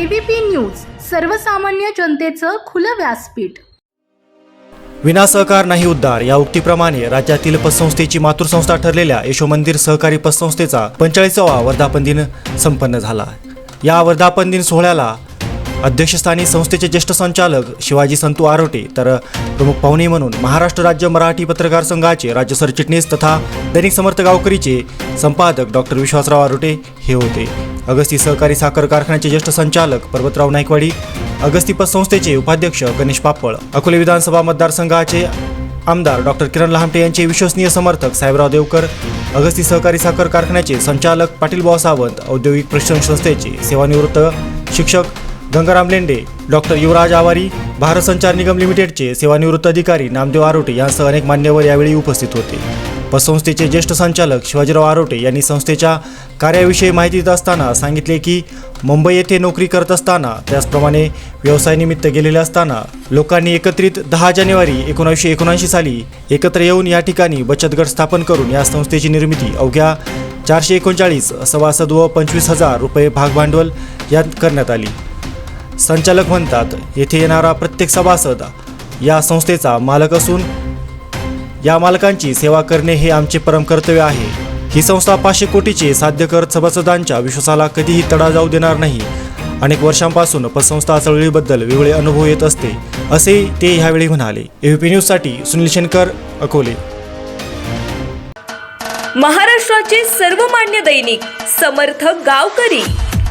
ABP news सर्वसामान्य जनतेचं खुलं व्यासपीठ. विना सहकार नाही उद्धार या उक्तीप्रमाणे राज्यातील पतसंस्थेची मातृसंस्था ठरलेल्या यशोमंदिर सहकारी पतसंस्थेचा पंचेचाळीसावा वर्धापन दिन संपन्न झाला. या वर्धापन दिन सोहळ्याला अध्यक्षस्थानी संस्थेचे ज्येष्ठ संचालक शिवाजी संतू आरोटे तर प्रमुख पाहुणे म्हणून महाराष्ट्र राज्य मराठी पत्रकार संघाचे राज्य सरचिटणीस तथा दैनिक समर्थ गावकरीचे संपादक डॉक्टर विश्वासराव आरोटे हे होते. अगस्ती सहकारी साखर कारखान्याचे ज्येष्ठ संचालक पर्वतराव नायकवाडी अगस्ती पतसंस्थेचे उपाध्यक्ष गणेश पापळ अकोले विधानसभा मतदारसंघाचे आमदार डॉक्टर किरण लहामटे यांचे विश्वसनीय समर्थक साहेबराव देवकर अगस्ती सहकारी साखर कारखान्याचे संचालक पाटील सावंत औद्योगिक प्रशिक्षण संस्थेचे सेवानिवृत्त शिक्षक गंगाराम लेंडे डॉक्टर युवराज आवारी भारत संचार निगम लिमिटेडचे सेवानिवृत्त अधिकारी नामदेव आरोटे यांसह अनेक मान्यवर यावेळी उपस्थित होते. पतसंस्थेचे ज्येष्ठ संचालक शिवाजीराव आरोटे यांनी संस्थेच्या कार्याविषयी माहिती देत असताना सांगितले की मुंबई येथे नोकरी करत असताना त्याचप्रमाणे व्यवसायानिमित्त गेलेले असताना लोकांनी एकत्रित दहा जानेवारी एकोणीसशे एकोणऐंशी साली एकत्र येऊन या ठिकाणी बचत गट स्थापन करून या संस्थेची निर्मिती अवघ्या चारशे एकोणचाळीस सभासद व पंचवीस हजार रुपये भागभांडवल यात करण्यात आली. संचालक म्हणतात येथे येणारा प्रत्येक सभासद या संस्थेचा मालक असून या मालकांची सेवा करणे हे आमचे परम कर्तव्य आहे. ही संस्था पाचशे कोटीचे साध्य करत सभासदांच्या विश्वासाला कधीही तडा जाऊ देणार नाही. अनेक वर्षांपासून पतसंस्था चळवळीबद्दल वेगळे अनुभव येत असते असे ते ह्यावेळी म्हणाले. एव्हीपी न्यूजसाठी सुनील शेनकर अकोले. महाराष्ट्राचे सर्वमान्य दैनिक समर्थ गावकरी.